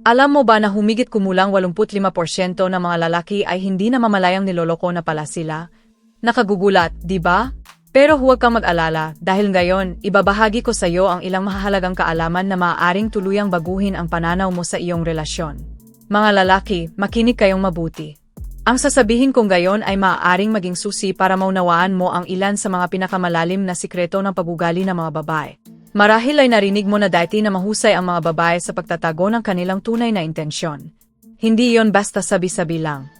Alam mo ba na humigit kumulang 85% ng mga lalaki ay hindi na mamalayang niloloko na pala sila? Nakagugulat, di ba? Pero huwag kang mag-alala dahil ngayon, ibabahagi ko sa iyo ang ilang mahalagang kaalaman na maaaring tuluyang baguhin ang pananaw mo sa iyong relasyon. Mga lalaki, makinig kayong mabuti. Ang sasabihin kong gayon ay maaaring maging susi para maunawaan mo ang ilan sa mga pinakamalalim na sikreto ng pagugali ng mga babae. Marahil ay narinig mo na dati na mahusay ang mga babae sa pagtatago ng kanilang tunay na intensyon. Hindi yon basta sabi-sabi lang.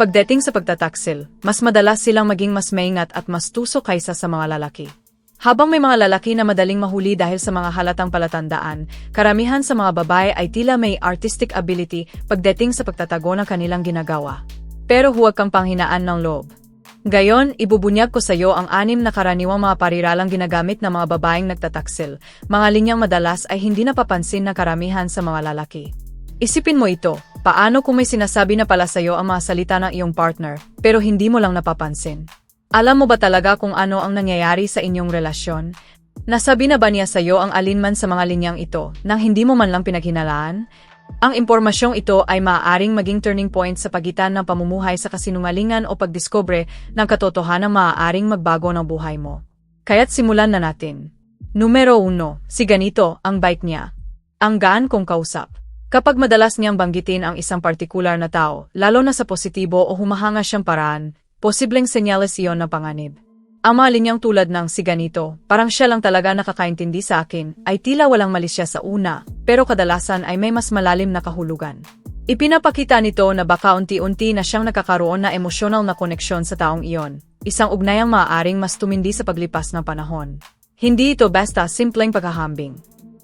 Pagdating sa pagtataksil, mas madalas silang maging mas maingat at mas tuso kaysa sa mga lalaki. Habang may mga lalaki na madaling mahuli dahil sa mga halatang palatandaan, karamihan sa mga babae ay tila may artistic ability pagdating sa pagtatago ng kanilang ginagawa. Pero huwag kang panghinaan ng loob. Gayon, ibubunyag ko sa iyo ang anim na karaniwang mga pariralang ginagamit ng mga babaeng nagtataksil, mga linyang madalas ay hindi napapansin na karamihan sa mga lalaki. Isipin mo ito, paano kung may sinasabi na pala sa iyo ang mga salita ng iyong partner, pero hindi mo lang napapansin? Alam mo ba talaga kung ano ang nangyayari sa inyong relasyon? Nasabi na ba niya sa iyo ang alinman sa mga linyang ito nang hindi mo man lang pinaghinalaan? Ang impormasyong ito ay maaaring maging turning point sa pagitan ng pamumuhay sa kasinungalingan o pagdiskobre ng katotohanan maaaring magbago ng buhay mo. Kaya't simulan na natin. Numero 1, si ganito, ang bike niya. Ang gaan kong kausap. Kapag madalas niyang banggitin ang isang partikular na tao, lalo na sa positibo o humahanga siyang paraan, posibleng senyales iyon ng panganib. Ang mga tulad ng si ganito, parang siya lang talaga nakakaintindi sa akin, ay tila walang mali siya sa una, pero kadalasan ay may mas malalim na kahulugan. Ipinapakita nito na baka unti-unti na siyang nakakaroon na emosyonal na koneksyon sa taong iyon, isang ugnayang maaaring mas tumindi sa paglipas ng panahon. Hindi ito basta simpleng paghahambing.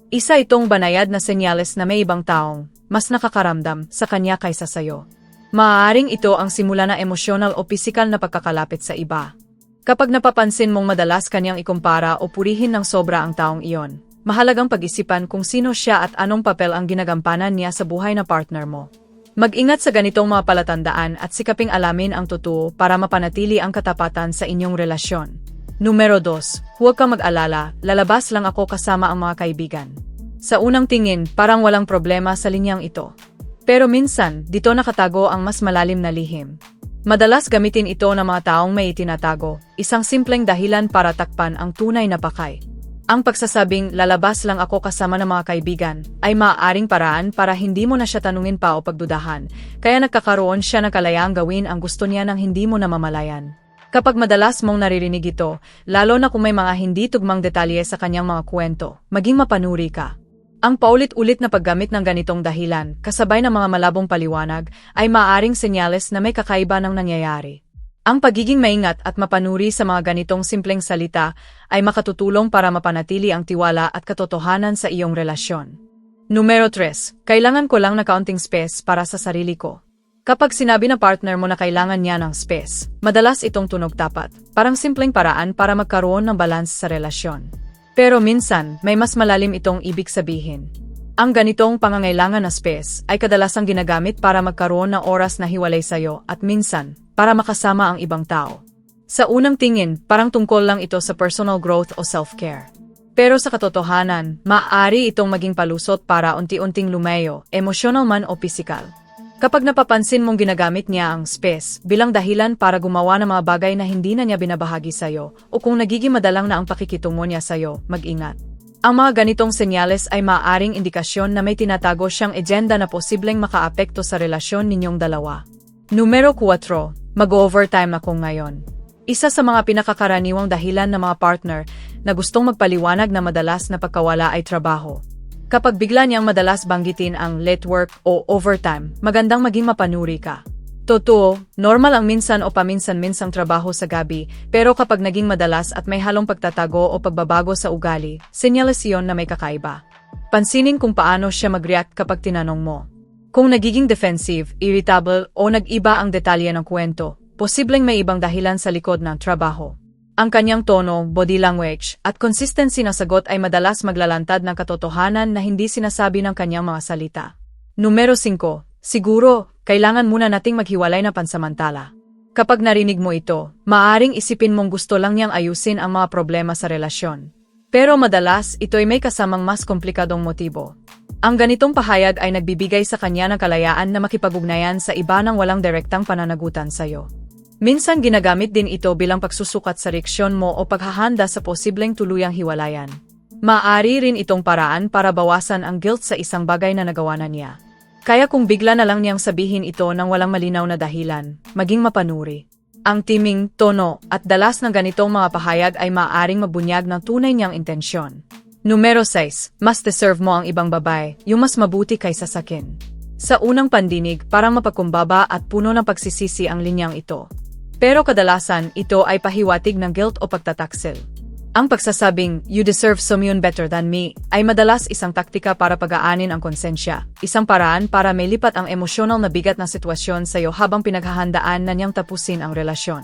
Isa itong banayad na senyales na may ibang taong mas nakakaramdam sa kanya kaysa sayo. Maaaring ito ang simula na emosyonal o pisikal na pagkakalapit sa iba. Kapag napapansin mong madalas kanyang ikumpara o purihin ng sobra ang taong iyon, mahalagang pag-isipan kung sino siya at anong papel ang ginagampanan niya sa buhay na partner mo. Mag-ingat sa ganitong mga palatandaan at sikaping alamin ang totoo para mapanatili ang katapatan sa inyong relasyon. Numero 2, huwag kang mag-alala, lalabas lang ako kasama ang mga kaibigan. Sa unang tingin, parang walang problema sa linyang ito. Pero minsan, dito nakatago ang mas malalim na lihim. Madalas gamitin ito ng mga taong may itinatago, isang simpleng dahilan para takpan ang tunay na pakay. Ang pagsasabing lalabas lang ako kasama ng mga kaibigan ay maaaring paraan para hindi mo na siya tanungin pa o pagdudahan, kaya nagkakaroon siya ng kalayaang gawin ang gusto niya nang hindi mo namamalayan. Kapag madalas mong naririnig ito, lalo na kung may mga hindi tugmang detalye sa kanyang mga kwento, maging mapanuri ka. Ang paulit-ulit na paggamit ng ganitong dahilan, kasabay ng mga malabong paliwanag, ay maaaring senyales na may kakaiba ng nangyayari. Ang pagiging maingat at mapanuri sa mga ganitong simpleng salita ay makatutulong para mapanatili ang tiwala at katotohanan sa iyong relasyon. Numero 3. Kailangan ko lang na kaunting space para sa sarili ko. Kapag sinabi na partner mo na kailangan niya ng space, madalas itong tunog tapat, parang simpleng paraan para magkaroon ng balance sa relasyon. Pero minsan, may mas malalim itong ibig sabihin. Ang ganitong pangangailangan na space ay kadalasang ginagamit para magkaroon ng oras na hiwalay sayo at minsan, para makasama ang ibang tao. Sa unang tingin, parang tungkol lang ito sa personal growth o self-care. Pero sa katotohanan, maaari itong maging palusot para unti-unting lumayo, emosyonal man o pisikal. Kapag napapansin mong ginagamit niya ang space bilang dahilan para gumawa ng mga bagay na hindi na niya binabahagi sa'yo, o kung nagiging madalang na ang pakikitungo niya sa'yo, mag-ingat. Ang mga ganitong senyales ay maaaring indikasyon na may tinatago siyang agenda na posibleng makaapekto sa relasyon ninyong dalawa. Numero 4, mag-overtime ako ngayon. Isa sa mga pinakakaraniwang dahilan ng mga partner na gustong magpaliwanag na madalas na pagkawala ay trabaho. Kapag bigla niyang madalas banggitin ang late work o overtime, magandang maging mapanuri ka. Totoo, normal ang minsan o paminsan-minsang trabaho sa gabi, pero kapag naging madalas at may halong pagtatago o pagbabago sa ugali, senyales iyon na may kakaiba. Pansinin kung paano siya mag-react kapag tinanong mo. Kung nagiging defensive, irritable o nag-iba ang detalye ng kwento, posibleng may ibang dahilan sa likod ng trabaho. Ang kanyang tono, body language, at consistency ng sagot ay madalas maglalantad ng katotohanan na hindi sinasabi ng kanyang mga salita. Numero 5. Siguro, kailangan muna nating maghiwalay na pansamantala. Kapag narinig mo ito, maaring isipin mong gusto lang niyang ayusin ang mga problema sa relasyon. Pero madalas, ito ay may kasamang mas komplikadong motibo. Ang ganitong pahayag ay nagbibigay sa kanya ng kalayaan na makipag-ugnayan sa iba ng walang direktang pananagutan sa'yo. Minsan ginagamit din ito bilang pagsusukat sa reaksyon mo o paghahanda sa posibleng tuluyang hiwalayan. Maari rin itong paraan para bawasan ang guilt sa isang bagay na nagawa na niya. Kaya kung bigla na lang niyang sabihin ito ng walang malinaw na dahilan, maging mapanuri. Ang timing, tono, at dalas ng ganitong mga pahayag ay maaaring mabunyag ng tunay niyang intensyon. Numero 6, mas deserve mo ang ibang babae, yung mas mabuti kaysa sakin. Sa unang pandinig, parang mapagkumbaba at puno ng pagsisisi ang linyang ito. Pero kadalasan, ito ay pahiwatig ng guilt o pagtataksil. Ang pagsasabing, you deserve someone better than me, ay madalas isang taktika para pagaanin ang konsensya. Isang paraan para may lipat ang emosyonal na bigat na sitwasyon sa iyo habang pinaghahandaan na niyang tapusin ang relasyon.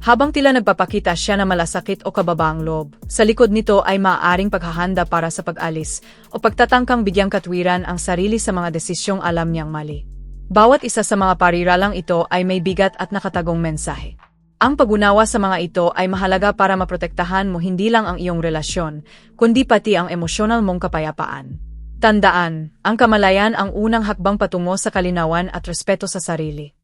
Habang tila nagpapakita siya na malasakit o kababaang loob, sa likod nito ay maaaring paghahanda para sa pag-alis o pagtatangkang bigyang katwiran ang sarili sa mga desisyong alam niyang mali. Bawat isa sa mga pariralang ito ay may bigat at nakatagong mensahe. Ang pagunawa sa mga ito ay mahalaga para maprotektahan mo hindi lang ang iyong relasyon, kundi pati ang emosyonal mong kapayapaan. Tandaan, ang kamalayan ang unang hakbang patungo sa kalinawan at respeto sa sarili.